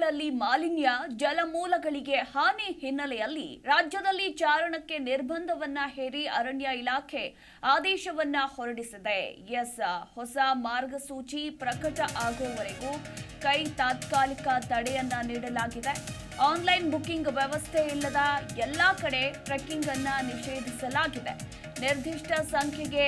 ನದಿಗಳಲ್ಲಿ ಮಾಲಿನ್ಯ, ಜಲಮೂಲಗಳಿಗೆ ಹಾನಿ ಹಿನ್ನೆಲೆಯಲ್ಲಿ ರಾಜ್ಯದಲ್ಲಿ ಚಾರಣಕ್ಕೆ ನಿರ್ಬಂಧವನ್ನ ಹೇರಿ ಅರಣ್ಯ ಇಲಾಖೆ ಆದೇಶವನ್ನ ಹೊರಡಿಸಿದೆ. ಎಸ್, ಹೊಸ ಮಾರ್ಗಸೂಚಿ ಪ್ರಕಟ ಆಗುವವರೆಗೂ ಕೈ ತಾತ್ಕಾಲಿಕ ತಡೆಯನ್ನ ನೀಡಲಾಗಿದೆ. ಆನ್ಲೈನ್ ಬುಕಿಂಗ್ ವ್ಯವಸ್ಥೆ ಇಲ್ಲದ ಎಲ್ಲಾ ಕಡೆ ಟ್ರೆಕ್ಕಿಂಗ್ ಅನ್ನ ನಿಷೇಧಿಸಲಾಗಿದೆ. ನಿರ್ದಿಷ್ಟ ಸಂಖ್ಯೆಗೆ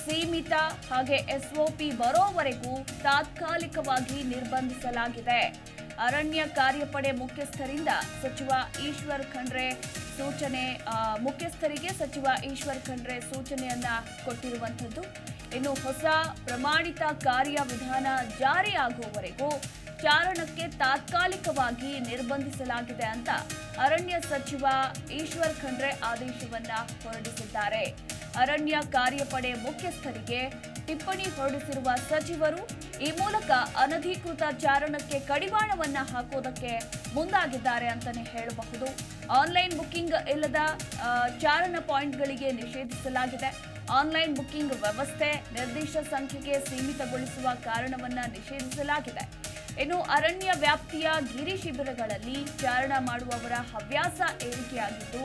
ಸೀಮಿತ ಹಾಗೆ ಎಸ್ಒಪಿ ಬರೋವರೆಗೂ ತಾತ್ಕಾಲಿಕವಾಗಿ ನಿರ್ಬಂಧಿಸಲಾಗಿದೆ. ಅರಣ್ಯ ಕಾರ್ಯಪಡೆ ಮುಖ್ಯಸ್ಥರಿಂದ ಸಚಿವ ಈಶ್ವರ್ ಖಂಡ್ರೆ ಸೂಚನೆ ಮುಖ್ಯಸ್ಥರಿಗೆ ಸಚಿವ ಈಶ್ವರ್ ಖಂಡ್ರೆ ಸೂಚನೆಯನ್ನ ಕೊಟ್ಟಿರುವಂಥದ್ದು. ಇನ್ನು ಹೊಸ ಪ್ರಮಾಣಿತ ಕಾರ್ಯವಿಧಾನ ಜಾರಿಯಾಗುವವರೆಗೂ ಚಾರಣಕ್ಕೆ ತಾತ್ಕಾಲಿಕವಾಗಿ ನಿರ್ಬಂಧಿಸಲಾಗಿದೆ ಅಂತ ಅರಣ್ಯ ಸಚಿವ ಈಶ್ವರ್ ಖಂಡ್ರೆ ಆದೇಶವನ್ನ ಹೊರಡಿಸಿದ್ದಾರೆ. ಅರಣ್ಯ ಕಾರ್ಯಪಡೆ ಮುಖ್ಯಸ್ಥರಿಗೆ ಟಿಪ್ಪಣಿ ಹೊರಡಿಸಿರುವ ಸಚಿವರು ಈ ಮೂಲಕ ಅನಧಿಕೃತ ಚಾರಣಕ್ಕೆ ಕಡಿವಾಣವನ್ನ ಹಾಕೋದಕ್ಕೆ ಮುಂದಾಗಿದ್ದಾರೆ ಅಂತಾನೆ ಹೇಳಬಹುದು. ಆನ್ಲೈನ್ ಬುಕ್ಕಿಂಗ್ ಇಲ್ಲದ ಚಾರಣ ಪಾಯಿಂಟ್ಗಳಿಗೆ ನಿಷೇಧಿಸಲಾಗಿದೆ. ಆನ್ಲೈನ್ ಬುಕ್ಕಿಂಗ್ ವ್ಯವಸ್ಥೆ ನಿರ್ದಿಷ್ಟ ಸಂಖ್ಯೆಗೆ ಸೀಮಿತಗೊಳಿಸುವ ಕಾರಣವನ್ನ ನಿಷೇಧಿಸಲಾಗಿದೆ. ಇನ್ನು ಅರಣ್ಯ ವ್ಯಾಪ್ತಿಯ ಗಿರಿ ಶಿಬಿರಗಳಲ್ಲಿ ಚಾರಣ ಮಾಡುವವರ ಹವ್ಯಾಸ ಏರಿಕೆಯಾಗಿದ್ದು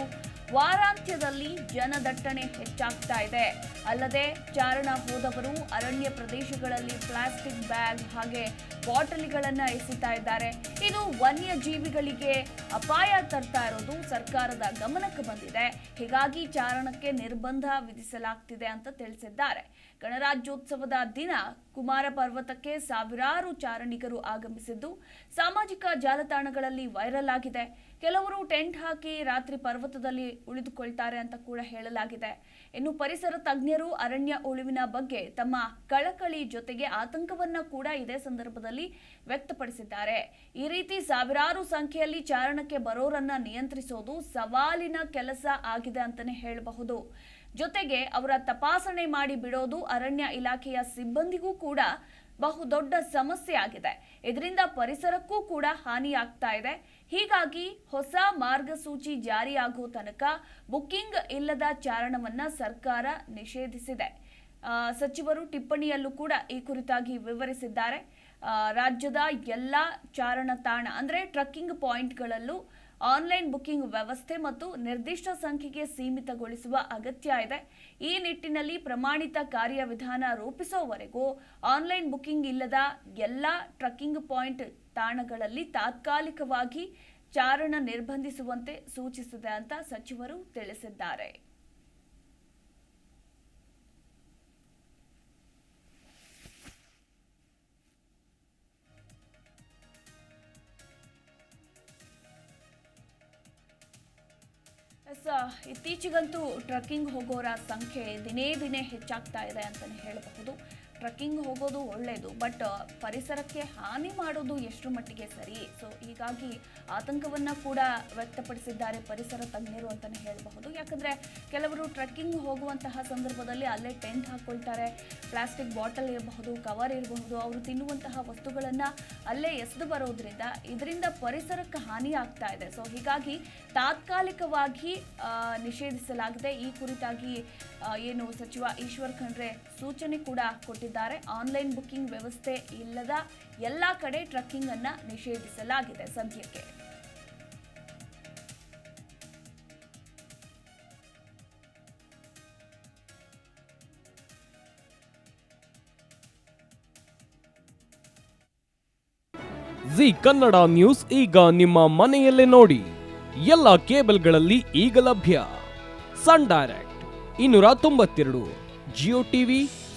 ವಾರಾಂತ್ಯದಲ್ಲಿ ಜನದಟ್ಟಣೆ ಹೆಚ್ಚಾಗ್ತಾ ಇದೆ. ಅಲ್ಲದೆ ಚಾರಣ ಹೋದವರು ಅರಣ್ಯ ಪ್ರದೇಶಗಳಲ್ಲಿ ಪ್ಲಾಸ್ಟಿಕ್ ಬ್ಯಾಗ್ ಹಾಗೆ ಬಾಟಲಿಗಳನ್ನ ಎಸಿತಾ ಇದ್ದಾರೆ. ಇದು ವನ್ಯಜೀವಿಗಳಿಗೆ ಅಪಾಯ ತರ್ತಾ ಇರೋದು ಸರ್ಕಾರದ ಗಮನಕ್ಕೆ ಬಂದಿದೆ. ಹೀಗಾಗಿ ಚಾರಣಕ್ಕೆ ನಿರ್ಬಂಧ ವಿಧಿಸಲಾಗ್ತಿದೆ ಅಂತ ತಿಳಿಸಿದ್ದಾರೆ. ಗಣರಾಜ್ಯೋತ್ಸವದ ದಿನ ಕುಮಾರ ಪರ್ವತಕ್ಕೆ ಸಾವಿರಾರು ಚಾರಣಿಗರು ಆಗಮಿಸಿದ್ದು, ಸಾಮಾಜಿಕ ಜಾಲತಾಣಗಳಲ್ಲಿ ವೈರಲ್ ಆಗಿದೆ. ಕೆಲವರು ಟೆಂಟ್ ಹಾಕಿ ರಾತ್ರಿ ಪರ್ವತದಲ್ಲಿ ಉಳಿದುಕೊಳ್ತಾರೆ ಅಂತ ಕೂಡ ಹೇಳಲಾಗಿದೆ. ಇನ್ನು ಪರಿಸರ ತಜ್ಞರು ಅರಣ್ಯ ಉಳಿವಿನ ಬಗ್ಗೆ ತಮ್ಮ ಕಳಕಳಿ ಜೊತೆಗೆ ಆತಂಕವನ್ನ ಕೂಡ ಇದೇ ಸಂದರ್ಭದಲ್ಲಿ ವ್ಯಕ್ತಪಡಿಸಿದ್ದಾರೆ. ಈ ರೀತಿ ಸಾವಿರಾರು ಸಂಖ್ಯೆಯಲ್ಲಿ ಚಾರಣಕ್ಕೆ ಬರೋರನ್ನ ನಿಯಂತ್ರಿಸೋದು ಸವಾಲಿನ ಕೆಲಸ ಆಗಿದೆ ಅಂತಾನೆ ಹೇಳಬಹುದು. ಜೊತೆಗೆ ಅವರ ತಪಾಸಣೆ ಮಾಡಿ ಬಿಡೋದು ಅರಣ್ಯ ಇಲಾಖೆಯ ಸಿಬ್ಬಂದಿಗೂ ಕೂಡ ಬಹುದೊಡ್ಡ ಸಮಸ್ಯೆ ಆಗಿದೆ. ಇದರಿಂದ ಪರಿಸರಕ್ಕೂ ಕೂಡ ಹಾನಿಯಾಗ್ತಾ ಇದೆ. ಹೀಗಾಗಿ ಹೊಸ ಮಾರ್ಗಸೂಚಿ ಜಾರಿಯಾಗುವ ತನಕ ಬುಕಿಂಗ್ ಇಲ್ಲದ ಚಾರಣವನ್ನ ಸರ್ಕಾರ ನಿಷೇಧಿಸಿದೆ. ಸಚಿವರು ಟಿಪ್ಪಣಿಯಲ್ಲೂ ಕೂಡ ಈ ಕುರಿತಾಗಿ ವಿವರಿಸಿದ್ದಾರೆ. ರಾಜ್ಯದ ಎಲ್ಲ ಚಾರಣ ತಾಣ ಅಂದರೆ ಟ್ರಕ್ಕಿಂಗ್ ಪಾಯಿಂಟ್ಗಳಲ್ಲೂ ಆನ್ಲೈನ್ ಬುಕಿಂಗ್ ವ್ಯವಸ್ಥೆ ಮತ್ತು ನಿರ್ದಿಷ್ಟ ಸಂಖ್ಯೆಗೆ ಸೀಮಿತಗೊಳಿಸುವ ಅಗತ್ಯ ಇದೆ. ಈ ನಿಟ್ಟಿನಲ್ಲಿ ಪ್ರಮಾಣಿತ ಕಾರ್ಯವಿಧಾನ ರೂಪಿಸುವವರೆಗೂ ಆನ್ಲೈನ್ ಬುಕಿಂಗ್ ಇಲ್ಲದ ಎಲ್ಲ ಟ್ರಕ್ಕಿಂಗ್ ಪಾಯಿಂಟ್ ತಾಣಗಳಲ್ಲಿ ತಾತ್ಕಾಲಿಕವಾಗಿ ಚಾರಣ ನಿರ್ಬಂಧಿಸುವಂತೆ ಸೂಚಿಸಿದೆ ಅಂತ ಸಚಿವರು ತಿಳಿಸಿದ್ದಾರೆ. ಇತ್ತೀಚೆಗಂತೂ ಟ್ರಕ್ಕಿಂಗ್ ಹೋಗೋರ ಸಂಖ್ಯೆ ದಿನೇ ದಿನೇ ಹೆಚ್ಚಾಗ್ತಾ ಇದೆ ಅಂತಲೇ ಹೇಳಬಹುದು. ಟ್ರಕ್ಕಿಂಗ್ ಹೋಗೋದು ಒಳ್ಳೆಯದು ಬಟ್ ಪರಿಸರಕ್ಕೆ ಹಾನಿ ಮಾಡೋದು ಎಷ್ಟು ಮಟ್ಟಿಗೆ ಸರಿ? ಸೊ ಹೀಗಾಗಿ ಆತಂಕವನ್ನು ಕೂಡ ವ್ಯಕ್ತಪಡಿಸಿದ್ದಾರೆ ಪರಿಸರ ತಜ್ಞರು ಅಂತಲೇ ಹೇಳಬಹುದು. ಯಾಕಂದರೆ ಕೆಲವರು ಟ್ರಕ್ಕಿಂಗ್ ಹೋಗುವಂತಹ ಸಂದರ್ಭದಲ್ಲಿ ಅಲ್ಲೇ ಟೆಂಟ್ ಹಾಕ್ಕೊಳ್ತಾರೆ ಪ್ಲಾಸ್ಟಿಕ್ ಬಾಟಲ್ ಇರಬಹುದು, ಕವರ್ ಇರಬಹುದು, ಅವರು ತಿನ್ನುವಂತಹ ವಸ್ತುಗಳನ್ನು ಅಲ್ಲೇ ಎಸೆದು ಬರೋದ್ರಿಂದ ಇದರಿಂದ ಪರಿಸರಕ್ಕೆ ಹಾನಿ ಆಗ್ತಾ ಇದೆ. ಸೊ ಹೀಗಾಗಿ ತಾತ್ಕಾಲಿಕವಾಗಿ ನಿಷೇಧಿಸಲಾಗಿದೆ. ಈ ಕುರಿತಾಗಿ ಏನು ಸಚಿವ ಈಶ್ವರ್ ಖಂಡ್ರೆ ಸೂಚನೆ ಕೂಡ ಕೊಟ್ಟಿದ್ದಾರೆ. ಆನ್ಲೈನ್ ಬುಕ್ಕಿಂಗ್ ವ್ಯವಸ್ಥೆ ಇಲ್ಲದ ಎಲ್ಲಾ ಕಡೆ ಟ್ರಕ್ಕಿಂಗ್ ಅನ್ನ ನಿಷೇಧಿಸಲಾಗಿದೆ ಸದ್ಯಕ್ಕೆ. ಜಿ ಕನ್ನಡ ನ್ಯೂಸ್ ಈಗ ನಿಮ್ಮ ಮನೆಯಲ್ಲೇ ನೋಡಿ. ಎಲ್ಲ ಕೇಬಲ್ಗಳಲ್ಲಿ ಈಗ ಲಭ್ಯ. ಸನ್ ಡೈರೆಕ್ಟ್ ಇನ್ನೂರ ತೊಂಬತ್ತೆರಡು, ಜಿಯೋ ಟಿವಿ